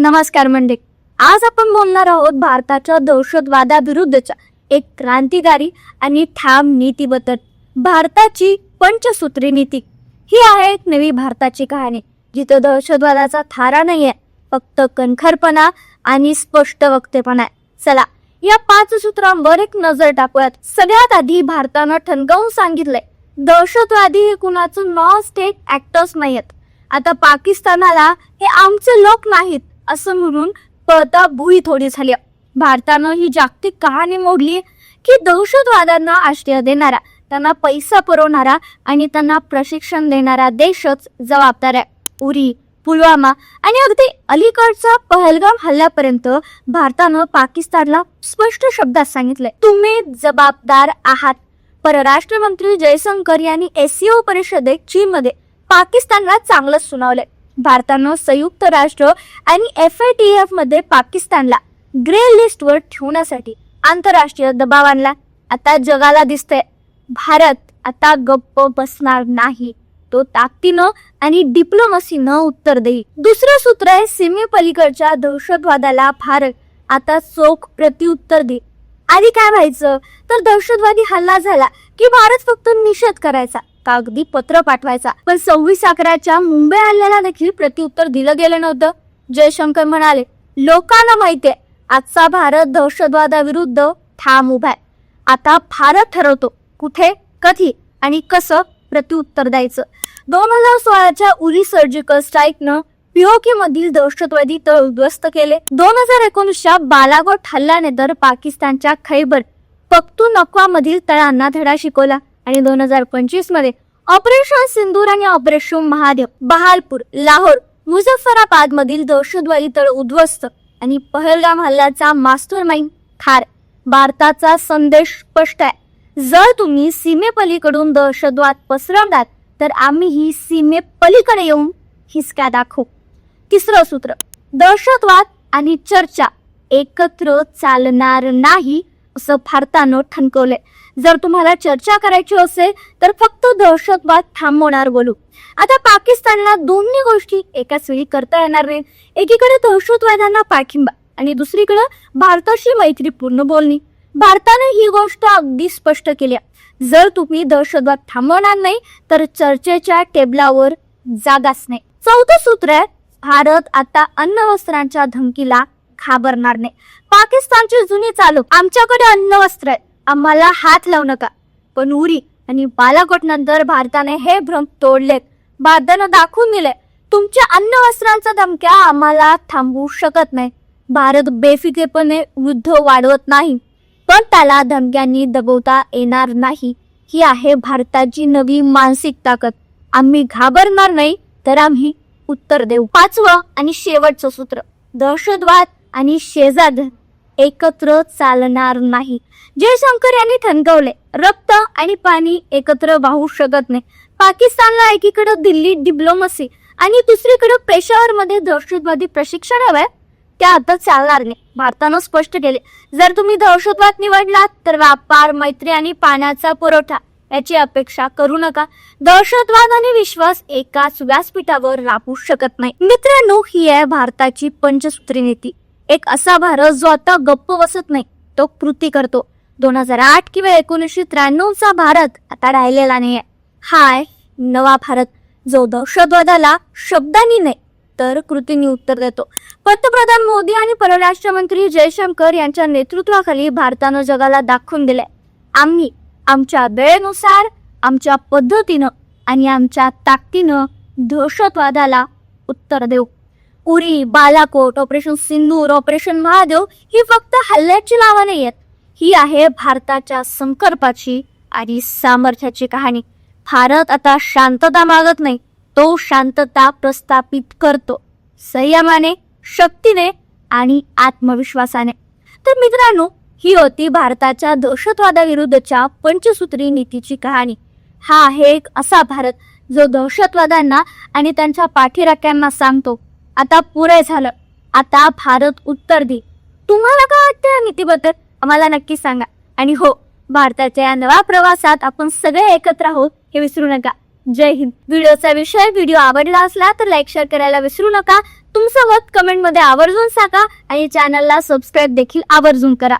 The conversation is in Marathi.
नमस्कार मंडळी. आज आपण बोलणार आहोत भारताच्या दहशतवादाविरुद्धच्या एक क्रांतिकारी आणि ठाम नीतीबद्दल भारताची पंचसूत्री नीती. ही आहे एक नवी भारताची कहाणी जिथं दहशतवादाचा थारा नाही आहे फक्त कणखरपणा आणि स्पष्ट वक्तेपणा आहे. चला या पाच सूत्रांवर एक नजर टाकूयात. सगळ्यात आधी भारतानं ठणकावून सांगितलंय दहशतवादी हे कुणाचं नॉन स्टेट ऍक्टर्स नाहीयेत. आता पाकिस्तानाला हे आमचे लोक नाहीत. असं म्हणून पळता भुई थोडी झाली. भारतानं ही जागतिक कहाणी मोडली की दहशतवाद्यांना आश्रय देणारा त्यांना पैसा पुरवणारा आणि त्यांना प्रशिक्षण देणारा देशच जबाबदार आहे. उरी पुलवामा आणि अगदी अलीकडचा पहलगाम हल्ल्यापर्यंत भारतानं पाकिस्तानला स्पष्ट शब्दात सांगितलंय. तुम्ही जबाबदार आहात. परराष्ट्र मंत्री जयशंकर यांनी एससीओ परिषदेत चीनमध्ये पाकिस्तानला चांगलंच सुनावलंय. भारतानं संयुक्त राष्ट्र आणि एफ आय टी एफमध्ये पाकिस्तानला ग्रे लिस्टवर ठेवण्यासाठी आंतरराष्ट्रीय दबाव आणला. आता जगाला दिसतंय भारत आता गप्प बसणार नाही. तो ताकदीनं आणि डिप्लोमसीनं उत्तर देईल. दुसरं सूत्र आहे सीमेपलीकडच्या दहशतवादाला भारत आता चोख प्रत्युत्तर दे. आधी काय व्हायचं? तर दहशतवादी हल्ला झाला की भारत फक्त निषेध करायचा. कागदी पत्र पाठवायचा. पण सव्वीस अकराच्या मुंबई हल्ल्याला देखील प्रत्युत्तर दिलं गेलं नव्हतं. जयशंकर म्हणाले लोकांना माहितीये आजचा भारत दहशतवादाविरुद्ध ठाम उभा आहे. आता भारत ठरवतो कुठे कधी आणि कसं प्रत्युत्तर द्यायचं. दोन हजार सोळाच्या उरी सर्जिकल स्ट्राईकनं पीओके मधील दहशतवादी तळ उद्ध्वस्त केले. दोन हजार एकोणीसच्या बालाकोट हल्ल्यानंतर पाकिस्तानच्या खैबर पख्तूनख्वा मधील तळांना धडा शिकवला. आणि दोन हजार पंचवीसमध्ये ऑपरेशन सिंदूर आणि ऑपरेशन महादेव बहालपूर लाहोर मुझफ्फराबाद मधील दहशतवादी तळ उद्ध्वस्त आणि पहलगाम हल्ल्याचा मास्टर माइंड ठार. भारताचा संदेश स्पष्ट आहे. जर तुम्ही सीमेपलीकडून दहशतवाद पसरवलात तर आम्ही ही सीमेपलीकडे येऊन हिसका दाखवू. तिसरं सूत्र दहशतवाद आणि चर्चा एकत्र चालणार नाही असं भारतानं ठणकवलंय. जर तुम्हाला चर्चा करायची असेल तर फक्त दहशतवाद थांबवणार बोलू. आता पाकिस्तानला दोन्ही गोष्टी एकाच वेळी करता येणार नाही एकीकडे दहशतवाद्यांना पाठिंबा आणि दुसरीकडे भारताशी मैत्रीपूर्ण बोलणी. भारताने ही गोष्ट अगदी स्पष्ट केली आहे. जर तुम्ही दहशतवाद थांबवणार नाही तर चर्चेच्या टेबलावर जागाच नाही. चौथं सूत्र आहे भारत आता अन्न वस्त्रांच्या धमकीला घाबरणार नाही. पाकिस्तानची जुनी चालू आमच्याकडे अन्न वस्त्र आहे आम्हाला हात लावू नका. पण उरी आणि बालाकोट नंतर भारताने हे भ्रम तोडलेत. भारतानं दाखवून दिले तुमच्या अन्न वस्त्रांचा धमक्या आम्हाला थांबवू शकत नाही. भारत बेफिकेपणे युद्ध वाढवत नाही. पण त्याला धमक्यांनी दबवता येणार नाही. ही आहे भारताची नवी मानसिक ताकद. आम्ही घाबरणार नाही तर आम्ही उत्तर देऊ. पाचवं आणि शेवटचं सूत्र. दहशतवाद आणि शेजाद एकत्र चालणार नाही. जयशंकर यांनी ठणकावले रक्त आणि पाणी एकत्र वाहू शकत नाही. पाकिस्तानला एकीकडे दिल्ली डिप्लोमसी आणि दुसरीकडे पेशावर मध्ये दहशतवादी प्रशिक्षण हवंय त्या आता चालणार नाही. भारतानं स्पष्ट केले जर तुम्ही दहशतवाद निवडलात तर व्यापार मैत्री आणि पाण्याचा पुरवठा याची अपेक्षा करू नका. दहशतवाद आणि विश्वास एकाच व्यासपीठावर राबू शकत नाही. मित्रांनो ही आहे भारताची पंचसूत्री नीती. एक असा भारत जो आता गप्प बसत नाही तो कृती करतो. दोन हजार आठ किंवा एकोणीसशे त्र्याण्णवचा भारत आता राहिलेला नाही हाय नवा भारत जो दहशतवादाला शब्दांनी नाही तर कृतींनी उत्तर देतो. पंतप्रधान मोदी आणि परराष्ट्र मंत्री जयशंकर यांच्या नेतृत्वाखाली भारतानं जगाला दाखवून दिलंय. आम्ही आमच्या वेळेनुसार आमच्या पद्धतीनं आणि आमच्या ताकदीनं दहशतवादाला उत्तर देऊ. उरी बालाकोट ऑपरेशन सिंदूर ऑपरेशन महादेव ही फक्त हल्ल्याची नावं नाही आहेत ही आहे भारताच्या संकल्पाची आणि सामर्थ्याची कहाणी. भारत आता शांतता मागत नाही तो शांतता प्रस्थापित करतो. संयमाने शक्तीने आणि आत्मविश्वासाने. तर मित्रांनो ही होती भारताच्या दहशतवादाविरुद्धच्या पंचसूत्री नीतीची कहाणी. हा आहे एक असा भारत जो दहशतवाद्यांना आणि त्यांच्या पाठीराख्यांना सांगतो. आता पुरे झालं. आता भारत उत्तर दे. तुम्हाला काय वाटतं या नीतीबद्दल? आम्हाला नक्की सांगा. आणि हो भारताच्या या नव्या प्रवासात आपण सगळे एकत्र आहोत हे विसरू नका. जय हिंद. व्हिडिओचा विषय व्हिडिओ आवडला असला तर लाईक शेअर करायला विसरू नका. तुमचं मत कमेंटमध्ये आवर्जून सांगा आणि चॅनलला सबस्क्राईब देखील आवर्जून करा.